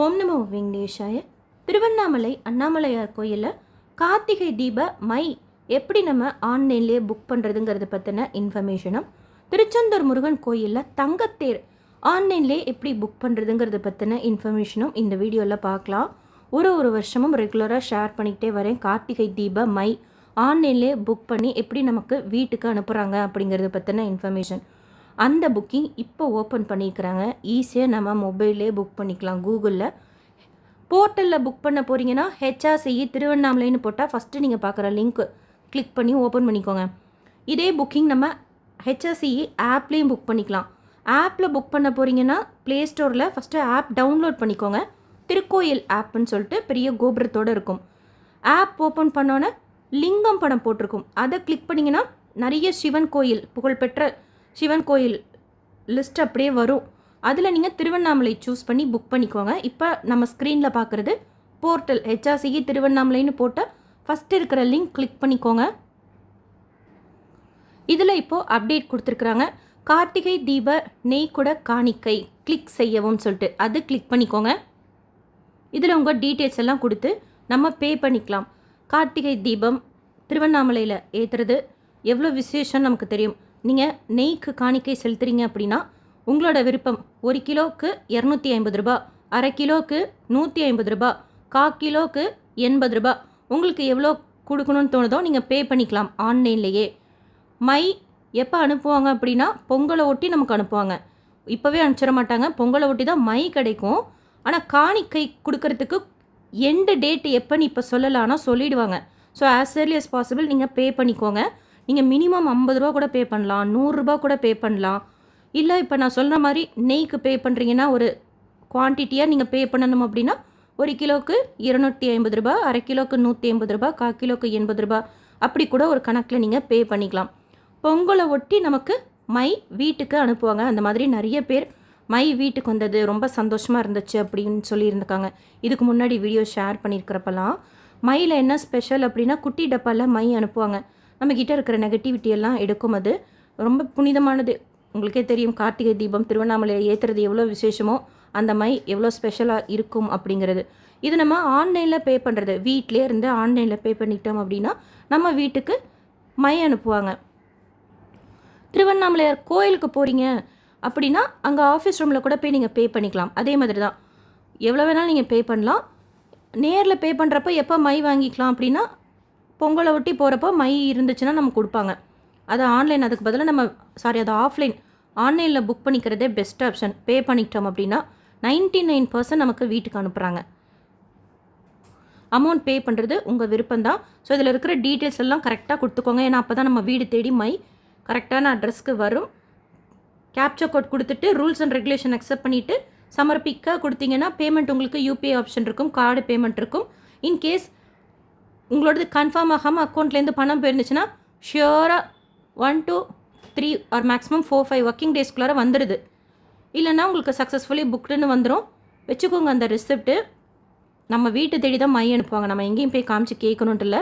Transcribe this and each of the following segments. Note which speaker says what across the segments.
Speaker 1: ஓம் நமோ வெங்கடேஷாய. திருவண்ணாமலை அண்ணாமலையார் கோயிலில் கார்த்திகை தீப மை எப்படி நம்ம ஆன்லைன்லேயே புக் பண்ணுறதுங்கிறத பற்றின இன்ஃபர்மேஷனும் திருச்செந்தூர் முருகன் கோயிலில் தங்கத்தேர் ஆன்லைன்லேயே எப்படி புக் பண்ணுறதுங்கிறத பற்றின இன்ஃபர்மேஷனும் இந்த வீடியோவில் பார்க்கலாம் ஒரு ஒரு வருஷமும் ரெகுலராக ஷேர் பண்ணிக்கிட்டே வரேன். கார்த்திகை தீப மை ஆன்லைன்லேயே புக் பண்ணி எப்படி நமக்கு வீட்டுக்கு அனுப்புகிறாங்க அப்படிங்கிறத பற்றின இன்ஃபர்மேஷன் அந்த புக்கிங் இப்போ ஓப்பன் பண்ணியிருக்கிறாங்க ஈஸியாக நம்ம மொபைல்லே புக் பண்ணிக்கலாம். கூகுளில் போர்ட்டலில் புக் பண்ண போகிறீங்கன்னா ஹெச்ஆர்சிஇ திருவண்ணாமலைன்னு போட்டால் ஃபஸ்ட்டு நீங்கள் பார்க்குற லிங்க் கிளிக் பண்ணி ஓப்பன் பண்ணிக்கோங்க. இதே புக்கிங் நம்ம ஹெச்ஆர்சிஇ ஆப்லேயும் புக் பண்ணிக்கலாம். ஆப்பில் புக் பண்ண போகிறீங்கன்னா ப்ளே ஸ்டோரில் ஃபஸ்ட்டு ஆப் டவுன்லோட் பண்ணிக்கோங்க. திருக்கோயில் ஆப்னு சொல்லிட்டு பெரிய கோபுரத்தோடு இருக்கும். ஆப் ஓப்பன் பண்ணோன்னே லிங்கம் படம் போட்டிருக்கும். அதை கிளிக் பண்ணிங்கன்னா நிறைய சிவன் கோயில் புகழ்பெற்ற சிவன் கோயில் லிஸ்ட் அப்படியே வரும். அதில் நீங்கள் திருவண்ணாமலை சூஸ் பண்ணி புக் பண்ணிக்கோங்க. இப்போ நம்ம ஸ்க்ரீனில் பார்க்குறது போர்ட்டல் ஹெச்ஆர்சிஇ திருவண்ணாமலைன்னு போட்டால் ஃபஸ்ட்டு இருக்கிற லிங்க் கிளிக் பண்ணிக்கோங்க. இதில் இப்போது அப்டேட் கொடுத்துருக்குறாங்க. கார்த்திகை தீப நெய்குட காணிக்கை கிளிக் செய்யவும் சொல்லிட்டு அது கிளிக் பண்ணிக்கோங்க. இதில் உங்கள் டீட்டெயில்ஸ் எல்லாம் கொடுத்து நம்ம பே பண்ணிக்கலாம். கார்த்திகை தீபம் திருவண்ணாமலையில் ஏற்றுறது எவ்வளோ விசேஷம் நமக்கு தெரியும். நீங்கள் நெய்க்கு காணிக்கை செலுத்துறீங்க அப்படின்னா உங்களோட விருப்பம் ஒரு கிலோவுக்கு இரநூத்தி ஐம்பது ரூபா அரை கிலோவுக்கு நூற்றி ஐம்பது ரூபா கா கிலோவுக்கு எண்பது ரூபா. உங்களுக்கு எவ்வளோ கொடுக்கணும்னு தோணுதோ நீங்கள் பே பண்ணிக்கலாம் ஆன்லைன்லேயே. மை எப்போ அனுப்புவாங்க அப்படின்னா பொங்கலை ஒட்டி நமக்கு அனுப்புவாங்க. இப்போவே அனுப்பிச்சிட மாட்டாங்க. பொங்கலை ஒட்டி தான் மை கிடைக்கும். ஆனால் காணிக்கை கொடுக்கறதுக்கு எண்டு டேட் எப்போன்னு இப்போ சொல்லலான்னா சொல்லிடுவாங்க. So as early as possible நீங்கள் பே பண்ணிக்கோங்க. நீங்கள் மினிமம் ஐம்பது ரூபா கூட பே பண்ணலாம் நூறுரூபா கூட பே பண்ணலாம். இல்லை இப்போ நான் சொல்கிற மாதிரி நெய்க்கு பே பண்ணுறீங்கன்னா ஒரு குவான்டிட்டியாக நீங்கள் பே பண்ணணும் அப்படின்னா ஒரு கிலோவுக்கு இருநூற்றி ஐம்பது ரூபா அரை கிலோவுக்கு நூற்றி ஐம்பது ரூபா கால் கிலோவுக்கு எண்பது ரூபா அப்படி கூட ஒரு கணக்கில் நீங்கள் பே பண்ணிக்கலாம். பொங்கலை ஒட்டி நமக்கு மை வீட்டுக்கு அனுப்புவாங்க. அந்த மாதிரி நிறைய பேர் மை வீட்டுக்கு வந்தது ரொம்ப சந்தோஷமாக இருந்துச்சு அப்படின்னு சொல்லியிருந்துக்காங்க இதுக்கு முன்னாடி வீடியோ ஷேர் பண்ணியிருக்கிறப்பெல்லாம் மையில் என்ன ஸ்பெஷல் அப்படின்னா குட்டி டப்பாவில் மை அனுப்புவாங்க. நம்ம இருக்கிற நெகட்டிவிட்டி எல்லாம் எடுக்கும் அது. ரொம்ப புனிதமானது. உங்களுக்கே தெரியும் கார்த்திகை தீபம் திருவண்ணாமலையில் ஏற்றுறது எவ்வளோ விசேஷமோ அந்த மை எவ்வளோ ஸ்பெஷலாக இருக்கும் அப்படிங்கிறது. இது நம்ம ஆன்லைனில் பே பண்ணுறது வீட்டிலே இருந்து ஆன்லைனில் பே பண்ணிட்டோம் அப்படின்னா நம்ம வீட்டுக்கு மை அனுப்புவாங்க. திருவண்ணாமலையார் கோயிலுக்கு போகிறீங்க அப்படின்னா அங்கே ஆஃபீஸ் ரூமில் கூட போய் நீங்கள் பே பண்ணிக்கலாம். அதே மாதிரி தான் எவ்வளோ வேணாலும் நீங்கள் பே பண்ணலாம். நேரில் பே பண்ணுறப்ப எப்போ மை வாங்கிக்கலாம் அப்படின்னா பொங்கலை ஒட்டி போகிறப்போ மை இருந்துச்சுன்னா நம்ம கொடுப்பாங்க. அது ஆன்லைன் அதுக்கு பதிலாக நம்ம சாரி அது ஆஃப்லைன் ஆன்லைனில் புக் பண்ணிக்கிறதே பெஸ்ட் ஆப்ஷன் பே பண்ணிக்கிட்டோம் அப்படின்னா நைன்ட்டி நைன் பர்சன்ட் நமக்கு வீட்டுக்கு அனுப்புகிறாங்க அமௌண்ட் பே பண்ணுறது உங்கள் விருப்பம் தான் ஸோ இதில் இருக்கிற டீட்டெயில்ஸ் எல்லாம் கரெக்டாக கொடுத்துக்கோங்க. ஏன்னா அப்போ தான் நம்ம வீடு தேடி மை கரெக்டான அட்ரஸ்க்கு வரும். கேப்சர் கோட் கொடுத்துட்டு ரூல்ஸ் அண்ட் ரெகுலேஷன் அக்செப்ட் பண்ணிவிட்டு சமர்ப்பிக்க கொடுத்தீங்கன்னா பேமெண்ட் உங்களுக்கு யூபிஐ ஆப்ஷன் இருக்கும். கார்டு பேமெண்ட் இருக்கும். இன்கேஸ் உங்களோடது கன்ஃபார்ம் ஆகாமல் அக்கௌண்ட்லேருந்து பணம் போயிருந்துச்சுன்னா ஷியோராக one two three or maximum four five working டேஸ்க்குள்ளார வந்துடுது இல்லைன்னா உங்களுக்கு சக்ஸஸ்ஃபுல்லி புக்டுன்னு வந்துடும் வச்சுக்கோங்க அந்த ரிசிப்ட்டு நம்ம வீட்டு தேடி தான் மை அனுப்புவாங்க. நம்ம எங்கேயும் போய் காமிச்சு கேட்கணுன்ட்டு இல்லை.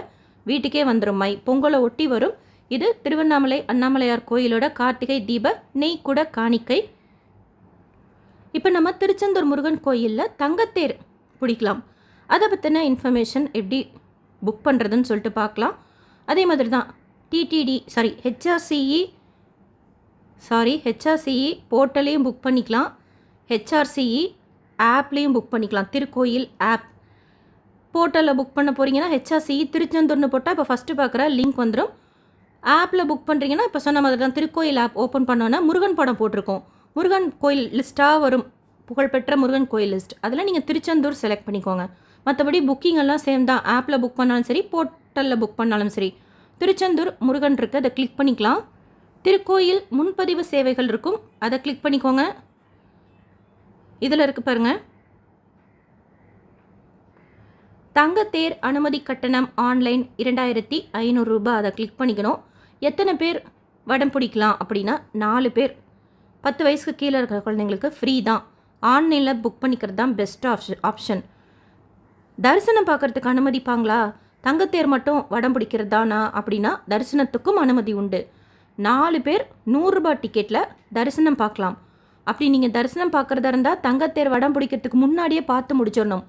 Speaker 1: வீட்டுக்கே வந்துடும் மை. பொங்கலை ஒட்டி வரும். இது திருவண்ணாமலை அண்ணாமலையார் கோயிலோட கார்த்திகை தீப நெய் கூட காணிக்கை. இப்போ நம்ம திருச்செந்தூர் முருகன் கோயிலில் தங்கத்தேர் பிடிக்கலாம். அதை பற்றின இன்ஃபர்மேஷன் எப்படி புக் பண்ணுறதுன்னு சொல்லிட்டு பார்க்கலாம். அதே மாதிரி தான் TTD sorry HRCE sorry HRCE போர்ட்டலையும் book பண்ணிக்கலாம். ஹெச்ஆர்சிஇ ஆப்லேயும் புக் பண்ணிக்கலாம். திருக்கோயில் ஆப் போர்ட்டலில் புக் பண்ண போகிறீங்கன்னா ஹெச்ஆர்சிஇ திருச்செந்தூர்னு போட்டால் இப்போ ஃபஸ்ட்டு பார்க்குற லிங்க் வந்துடும் ஆப்பில் புக் பண்ணுறீங்கன்னா இப்போ சொன்ன மாதிரி தான் திருக்கோயில் ஆப் ஓப்பன் பண்ணோன்னா முருகன் படம் போட்டிருக்கோம். முருகன் கோயில் லிஸ்ட்டாக வரும். புகழ்பெற்ற முருகன் கோயில் லிஸ்ட் அதில் நீங்கள் திருச்செந்தூர் செலக்ட் பண்ணிக்கோங்க. மற்றபடி புக்கிங் எல்லாம் சேம் தான். ஆப்பில் புக் பண்ணாலும் சரி போர்ட்டலில் புக் பண்ணாலும் சரி. திருச்செந்தூர் முருகன் இருக்குது அதை கிளிக் பண்ணிக்கலாம். திருக்கோயில் முன்பதிவு சேவைகள் இருக்கும். அதை கிளிக் பண்ணிக்கோங்க. இதில் இருக்கு பாருங்கள் தங்கத்தேர் அனுமதி கட்டணம் ஆன்லைன் இரண்டாயிரத்தி ஐநூறு ரூபாய். அதை கிளிக் பண்ணிக்கணும். எத்தனை பேர் வடம் பிடிக்கலாம் அப்படின்னா நாலு பேர். பத்து வயசுக்கு கீழே இருக்கிற குழந்தைங்களுக்கு ஃப்ரீ தான். ஆன்லைனில் புக் பண்ணிக்கிறது தான் பெஸ்ட் ஆப்ஷன் ஆப்ஷன் தரிசனம் பார்க்கறதுக்கு அனுமதிப்பாங்களா? தங்கத்தேர் மட்டும் வடம் பிடிக்கிறது தானா அப்படின்னா தரிசனத்துக்கும் அனுமதி உண்டு. நாலு பேர் நூறுரூபா டிக்கெட்டில் தரிசனம் பார்க்கலாம். அப்படி நீங்கள் தரிசனம் பார்க்குறதா இருந்தால் தங்கத்தேர் வடம் பிடிக்கிறதுக்கு முன்னாடியே பார்த்து முடிச்சிடணும்.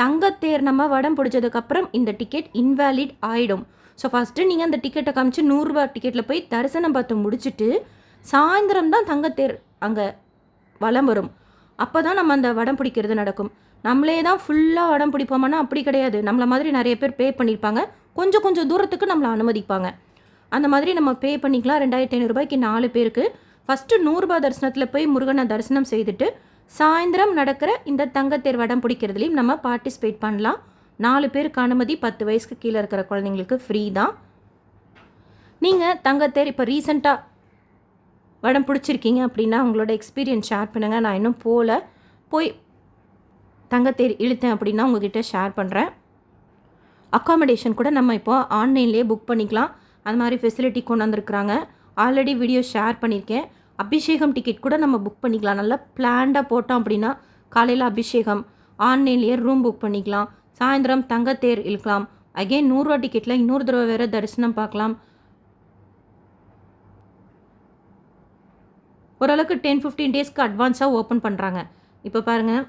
Speaker 1: தங்கத்தேர் நம்ம வடம் பிடிச்சதுக்கப்புறம் இந்த டிக்கெட் இன்வேலிட் ஆகிடும் ஸோ ஃபஸ்ட்டு நீங்கள் அந்த டிக்கெட்டை காமிச்சு நூறுரூபா டிக்கெட்டில் போய் தரிசனம் பார்த்து முடிச்சுட்டு சாயந்தரம் தான் தங்கத்தேர் அங்கே வலம் வரும். அப்போ தான் நம்ம அந்த வடம் பிடிக்கிறது நடக்கும். நம்மளே தான் ஃபுல்லாக வடம் பிடிப்போமானா அப்படி கிடையாது. நம்மள மாதிரி நிறைய பேர் பே பண்ணியிருப்பாங்க கொஞ்சம் கொஞ்சம் தூரத்துக்கு நம்மளை அனுமதிப்பாங்க. அந்த மாதிரி நம்ம பே பண்ணிக்கலாம். ரெண்டாயிரத்தி ஐநூறுரூபாய்க்கு நாலு பேருக்கு. ஃபஸ்ட்டு நூறுரூபா தரிசனத்தில் போய் முருகனை தரிசனம் செய்துட்டு சாயந்தரம் நடக்கிற இந்த தங்கத்தேர் வடம் பிடிக்கிறதுலையும் நம்ம பார்ட்டிசிபேட் பண்ணலாம். நாலு பேருக்கு அனுமதி பத்து வயசுக்கு கீழே இருக்கிற குழந்தைங்களுக்கு ஃப்ரீ தான். நீங்கள் தங்கத்தேர் இப்போ ரீசெண்டாக வடம் பிடிச்சிருக்கீங்க அப்படின்னா உங்களோட எக்ஸ்பீரியன்ஸ் ஷேர் பண்ணுங்கள் நான் இன்னும் போகல போய் தங்கத்தேர் இழுத்தேன் அப்படின்னா உங்ககிட்ட ஷேர் பண்ணுறேன் அக்காமடேஷன் கூட நம்ம இப்போ ஆன்லைன்லேயே புக் பண்ணிக்கலாம். அந்த மாதிரி ஃபெசிலிட்டி கொண்டு வந்திருக்கிறாங்க. ஆல்ரெடி வீடியோ ஷேர் பண்ணியிருக்கேன் அபிஷேகம் டிக்கெட் கூட நம்ம புக் பண்ணிக்கலாம். நல்லா பிளான்டாக போட்டோம் அப்படின்னா காலையில் அபிஷேகம் ஆன்லைன்லேயே ரூம் புக் பண்ணிக்கலாம். சாயந்தரம் தங்கத்தேர் இழுக்கலாம். அகெயின் நூறுரூவா டிக்கெட்டில் இன்னொரு தடவை வேறு தரிசனம் பார்க்கலாம். ஓரளவுக்கு டென் ஃபிஃப்டீன் டேஸ்க்கு அட்வான்ஸாக ஓப்பன் பண்ணுறாங்க இப்போ பாருங்கள்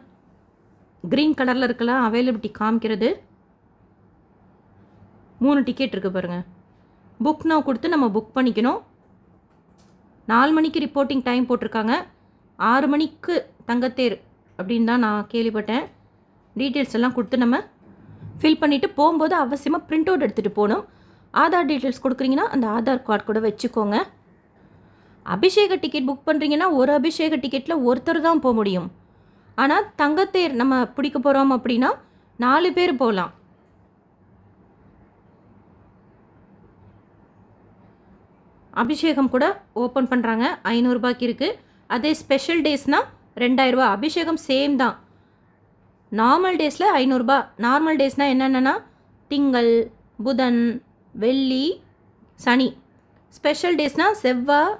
Speaker 1: க்ரீன் கலரில் இருக்கலாம் அவைலபிலிட்டி காமிக்கிறது. மூணு டிக்கெட் இருக்குது பாருங்கள் புக் நவ் கொடுத்து நம்ம புக் பண்ணிக்கணும். நாலு மணிக்கு ரிப்போர்ட்டிங் டைம் போட்டிருக்காங்க. ஆறு மணிக்கு தங்கத்தேர் அப்படின்னு தான் நான் கேள்விப்பட்டேன். டீட்டெயில்ஸ் எல்லாம் கொடுத்து நம்ம ஃபில் பண்ணிவிட்டு போகும்போது அவசியமாக பிரிண்ட் அவுட் எடுத்துகிட்டு போகணும். ஆதார் டீட்டெயில்ஸ் கொடுக்குறீங்கன்னா அந்த ஆதார் கார்டு கூட வச்சுக்கோங்க. அபிஷேக டிக்கெட் புக் பண்ணுறீங்கன்னா ஒரு அபிஷேக டிக்கெட்டில் ஒருத்தர் தான் போக முடியும். ஆனால் தங்கத்தேர் நம்ம பிடிக்க போகிறோம் அப்படின்னா நாலு பேர் போகலாம் அபிஷேகம் கூட ஓப்பன் பண்ணுறாங்க ஐநூறுரூபாய்க்கு இருக்குது அதே ஸ்பெஷல் டேஸ்னால் ரெண்டாயிரரூபா அபிஷேகம் சேம் தான். நார்மல் டேஸில் ஐநூறுரூபா நார்மல் டேஸ்னால் என்னென்னா திங்கள் புதன் வெள்ளி சனி. ஸ்பெஷல் டேஸ்னால் செவ்வாய்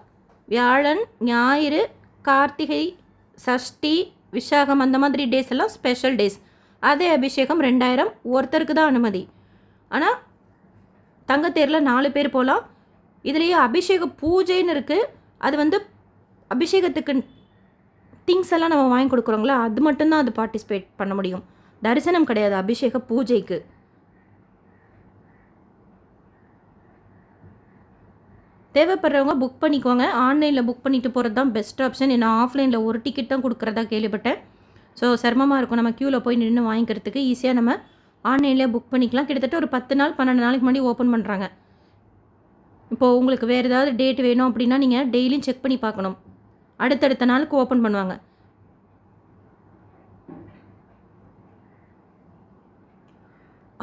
Speaker 1: வியாழன் ஞாயிறு கார்த்திகை சஷ்டி விஷாகம் அந்த மாதிரி டேஸ் எல்லாம் ஸ்பெஷல் டேஸ் அதே அபிஷேகம் ரெண்டாயிரம் ஒருத்தருக்கு தான் அனுமதி. ஆனால் தங்கத்தேரில் நாலு பேர் போகலாம் இதுலேயே அபிஷேக பூஜைன்னு இருக்குது அது வந்து அபிஷேகத்துக்கு திங்ஸ் எல்லாம் நம்ம வாங்கி கொடுக்குறோங்களா அது மட்டும்தான் அது பார்ட்டிசிபேட் பண்ண முடியும். தரிசனம் கிடையாது அபிஷேக பூஜைக்கு. தேவைப்படுறவங்க புக் பண்ணிக்கோங்க. ஆன்லைனில் புக் பண்ணிட்டு போகிறது தான் பெஸ்ட் ஆப்ஷன் ஏன்னா ஆஃப்லைனில் ஒரு டிக்கெட் தான் கொடுக்குறதா கேள்விப்பட்டேன். ஸோ சிரமமாக இருக்கும். நம்ம க்யூவில் போய் நின்று வாங்கிக்கிறதுக்கு ஈஸியாக நம்ம ஆன்லைனில் புக் பண்ணிக்கலாம். கிட்டத்தட்ட ஒரு பத்து நாள் பன்னெண்டு நாளைக்கு முன்னாடி ஓப்பன் பண்ணுறாங்க இப்போது உங்களுக்கு வேறு ஏதாவது டேட் வேணும் அப்படின்னா நீங்கள் டெய்லியும் செக் பண்ணி பார்க்கணும். அடுத்தடுத்த நாளுக்கு ஓப்பன் பண்ணுவாங்க.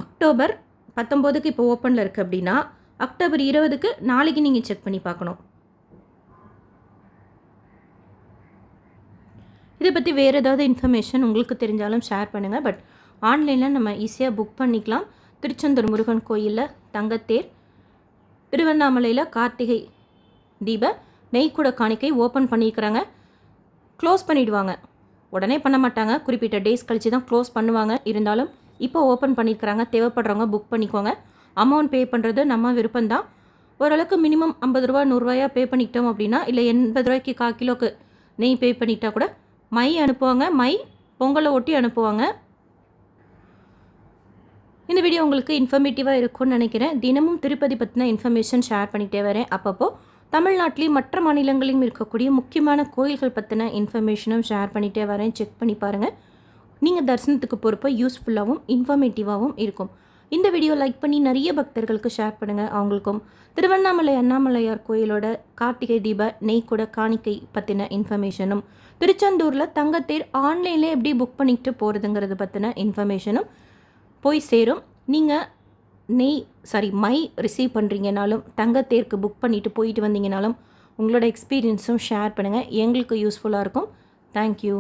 Speaker 1: அக்டோபர் பத்தொம்போதுக்கு இப்போ ஓப்பனில் இருக்குது அப்படின்னா அக்டோபர் இருபதுக்கு நாளைக்கு நீங்கள் செக் பண்ணி பார்க்கணும். இதை பற்றி வேறு ஏதாவது இன்ஃபர்மேஷன் உங்களுக்கு தெரிஞ்சாலும் ஷேர் பண்ணுங்கள் பட் ஆன்லைனில் நம்ம ஈஸியாக புக் பண்ணிக்கலாம். திருச்செந்தூர் முருகன் கோயிலில் தங்கத்தேர் திருவண்ணாமலையில் கார்த்திகை தீப நெய்க்குட காணிக்கை ஓப்பன் பண்ணியிருக்கிறாங்க க்ளோஸ் பண்ணிவிடுவாங்க உடனே பண்ண மாட்டாங்க. குறிப்பிட்ட டேஸ் கழித்து தான் க்ளோஸ் பண்ணுவாங்க. இருந்தாலும் இப்போ ஓப்பன் பண்ணியிருக்கிறாங்க தேவைப்படுறவங்க புக் பண்ணிக்கோங்க. அமௌண்ட் பே பண்ணுறது நம்ம விருப்பம்தான். ஓரளவுக்கு மினிமம் ஐம்பது ரூபா நூறுரூவாயா பே பண்ணிக்கிட்டோம் அப்படின்னா இல்லை எண்பது ரூபாய்க்கு கால் கிலோக்கு நெய் பே பண்ணிட்டா கூட மை அனுப்புவாங்க. மை பொங்கலை ஒட்டி அனுப்புவாங்க. இந்த வீடியோ உங்களுக்கு இன்ஃபர்மேட்டிவாக இருக்கும்னு நினைக்கிறேன். தினமும் திருப்பதி பற்றின இன்ஃபர்மேஷன் ஷேர் பண்ணிகிட்டே வரேன். அப்பப்போ தமிழ்நாட்டிலையும் மற்ற மாநிலங்களிலும் இருக்கக்கூடிய முக்கியமான கோயில்கள் பற்றின இன்ஃபர்மேஷனும் ஷேர் பண்ணிகிட்டே வரேன். செக் பண்ணி பாருங்கள் நீங்கள் தரிசனத்துக்கு போகிறப்ப யூஸ்ஃபுல்லாகவும் இன்ஃபர்மேட்டிவாகவும் இருக்கும். இந்த வீடியோ லைக் பண்ணி நிறைய பக்தர்களுக்கு ஷேர் பண்ணுங்கள் அவங்களுக்கும் திருவண்ணாமலை அண்ணாமலையார் கோயிலோட கார்த்திகை தீப நெய்க்குட காணிக்கை பற்றின இன்ஃபர்மேஷனும் திருச்செந்தூரில் தங்கத்தேர் ஆன்லைனில் எப்படி புக் பண்ணிக்கிட்டு போகிறதுங்கிறது பற்றின இன்ஃபர்மேஷனும் போய் சேரும். நீங்கள் நெய் சாரி மை ரிசீவ் பண்ணுறீங்கனாலும் தங்கத்தேருக்கு புக் பண்ணிவிட்டு போயிட்டு வந்தீங்கனாலும் உங்களோட எக்ஸ்பீரியன்ஸும் ஷேர் பண்ணுங்கள் எங்களுக்கு யூஸ்ஃபுல்லாக இருக்கும். தேங்க்யூ